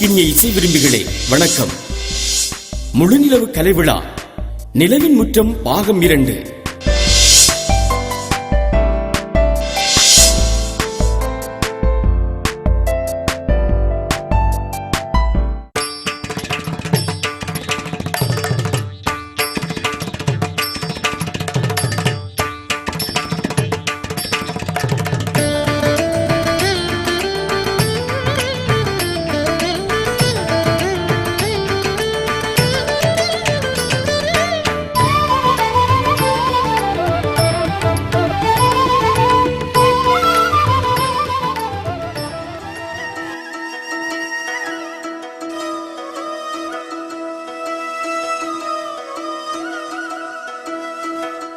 இனிய இசை விரும்பிகளே வணக்கம். முழுநிலவு கலைவிழா. நிலவின் முற்றம் பாகம் இரண்டு.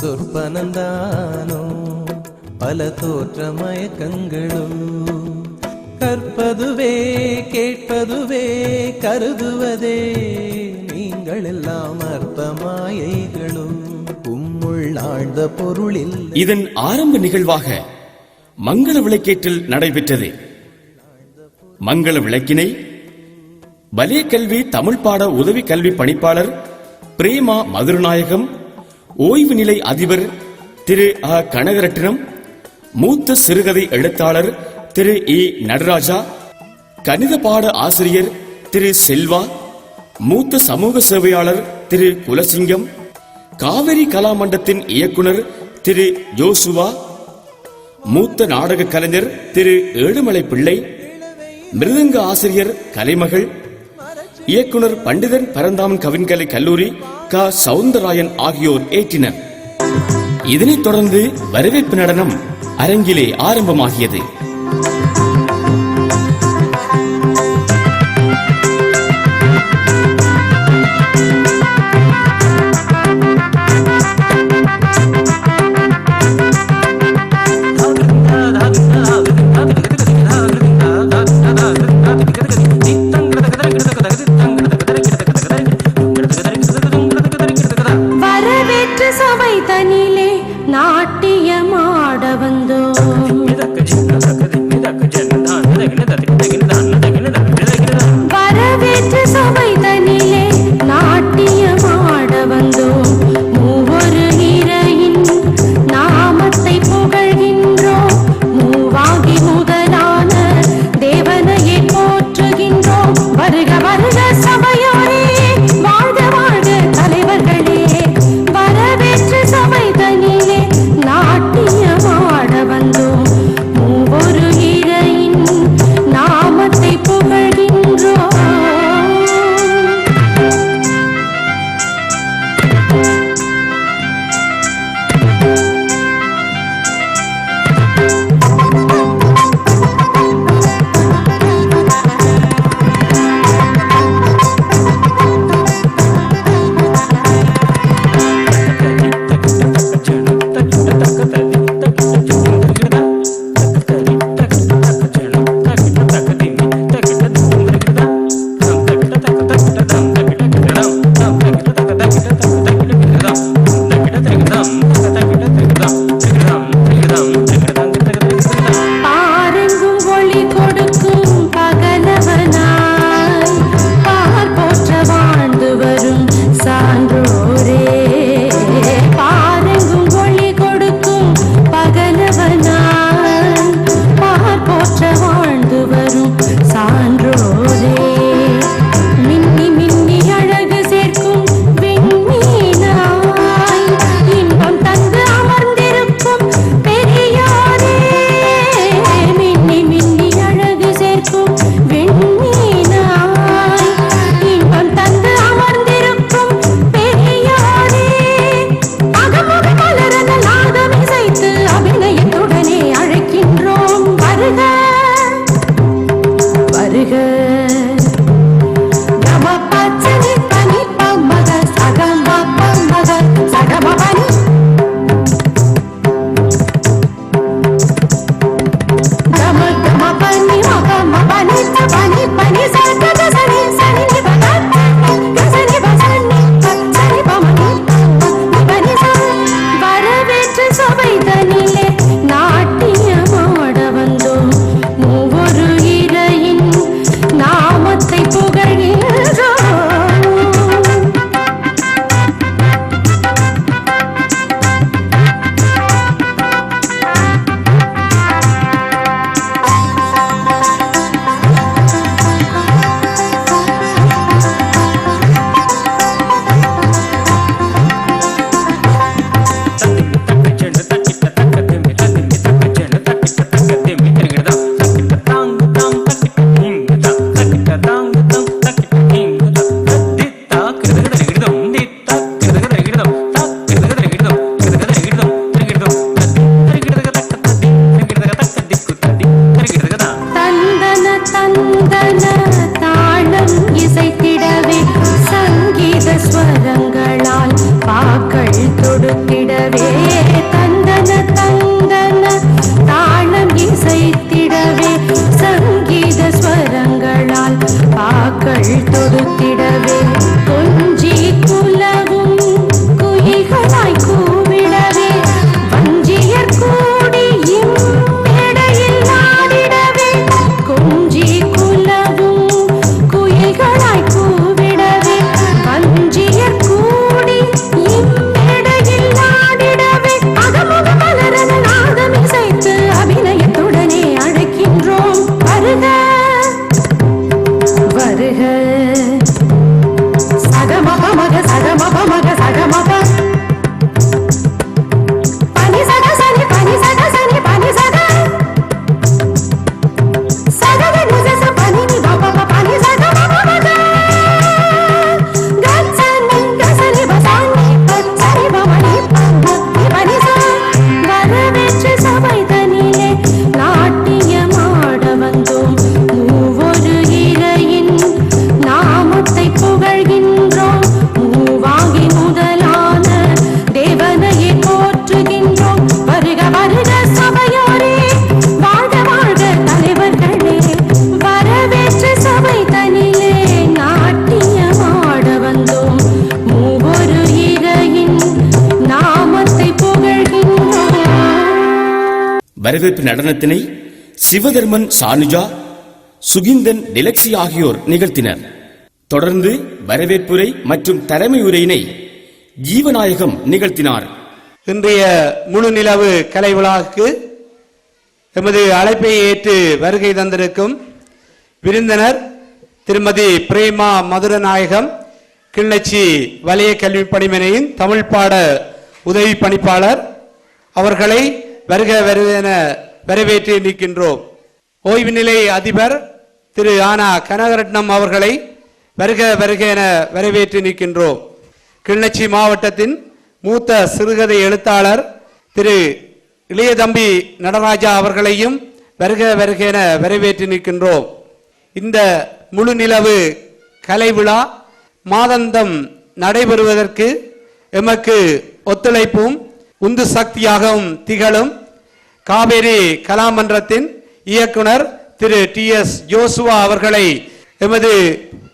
சொற்பனந்தானோ? பல தோற்ற மயக்கங்களும் கற்பதுவே கேட்பதுவே கருதுவதே. நீங்கள் எல்லாம் அற்ப மாயைகளும் உம்முள் ஆழ்ந்த பொருளில் இதன் ஆரம்ப நிகழ்வாக மங்கள விளக்கேற்றில் நடைபெற்றது. மங்கள விளக்கினை வலிய கல்வி தமிழ் பாட உதவி கல்வி பணிப்பாளர் பிரேமா மதுரநாயகம் ஓய்வு நிலை அதிபர் திரு அ. கனகரட்னம் மூத்த சிறுகதை எழுத்தாளர் திரு ஏ. நடராஜா கணித பாட ஆசிரியர் திரு செல்வா மூத்த சமூக சேவையாளர் திரு குலசிங்கம் காவிரி கலாமண்டத்தின் இயக்குனர் திரு ஜோசுவா மூத்த நாடக கலைஞர் திரு ஏழுமலை பிள்ளை மிருதங்க ஆசிரியர் கலைமகள் இயக்குனர் பண்டிதன் பரந்தாமன் கவின்கலை கல்லூரி க சவுந்தரராயன் ஆகியோர் ஏற்றினர். இதனைத் தொடர்ந்து வரவேற்பு நடனம் அரங்கிலே ஆரம்பமாகியது. again. வரவேற்பு நடனத்தினை சிவதர்மன் சானுஜா சுகிந்தன் டிலக்ஸி ஆகியோர் நிகழ்த்தினர். தொடர்ந்து வரவேற்புரை மற்றும் தலைமை உரையினை ஜீவநாயகம் நிகழ்த்தினார். இன்றைய முழு நிலவு கலை விழாவுக்கு எமது அழைப்பை ஏற்று வருகை தந்திருக்கும் விருந்தினர் திருமதி பிரேமா மதுரநாயகம் கிள்ளச்சி வலய கல்வி பணிமனையின் தமிழ் பாட உதவி பணிப்பாளர் அவர்களை வருக வருக வரவேற்று நிற்கின்றோம். ஓய்வு நிலை அதிபர் திரு ஆனா கனகரட்னம் அவர்களை வருக வருக என வரவேற்று நிற்கின்றோம். கிளிநொச்சி மாவட்டத்தின் மூத்த சிறுகதை எழுத்தாளர் திரு இளையதம்பி நடராஜா அவர்களையும் வருக வருக என வரவேற்று நிற்கின்றோம். இந்த முழு நிலவு கலை விழா மாதந்தம் நடைபெறுவதற்கு எமக்கு ஒத்துழைப்பும் உந்து சக்தியாகவும் திகழும் காவேரி கலாமன்றத்தின் இயக்குனர் திரு டி எஸ் ஜோசுவா அவர்களை எமது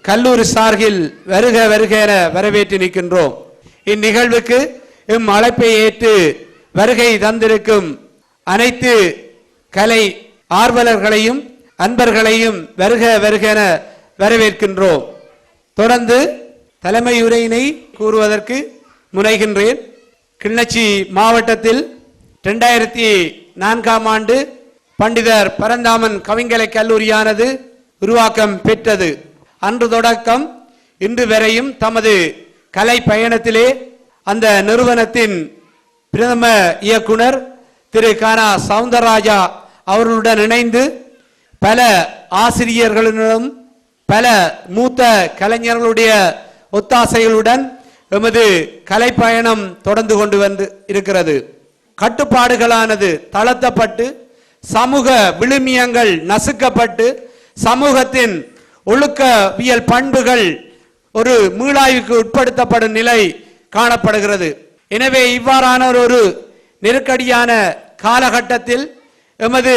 கல்லூரி சார்பில் வருக வருக என வரவேற்று நிற்கின்றோம். இந்நிகழ்வுக்கு எம் அழைப்பை ஏற்று வருகை தந்திருக்கும் அனைத்து கலை ஆர்வலர்களையும் அன்பர்களையும் வருக வருக என வரவேற்கின்றோம். தொடர்ந்து தலைமையுரையினை கூறுவதற்கு முனைகின்றேன். கிளிநொச்சி மாவட்டத்தில் ரெண்டாயிரத்தி நான்காம் ஆண்டு பண்டிதர் பரந்தாமன் கவிங்கலை கல்லூரியானது உருவாக்கம் பெற்றது. அன்று தொடக்கம் இன்று வரையும் தமது கலை பயணத்திலே அந்த நிறுவனத்தின் பிரதம இயக்குனர் திரு. கானா சவுந்தரராஜா அவர்களுடன் இணைந்து பல ஆசிரியர்களுடனும் பல மூத்த கலைஞர்களுடைய ஒத்தாசைகளுடன் எமது கலைப்பயணம் தொடர்ந்து கொண்டு வந்து இருக்கிறது. கட்டுப்பாடுகளானது தளர்த்தப்பட்டு சமூக விழுமியங்கள் நசுக்கப்பட்டு சமூகத்தின் ஒழுக்கவியல் பண்புகள் ஒரு மீளாய்வுக்கு உட்படுத்தப்படும் நிலை காணப்படுகிறது. எனவே இவ்வாறான ஒரு நெருக்கடியான காலகட்டத்தில் எமது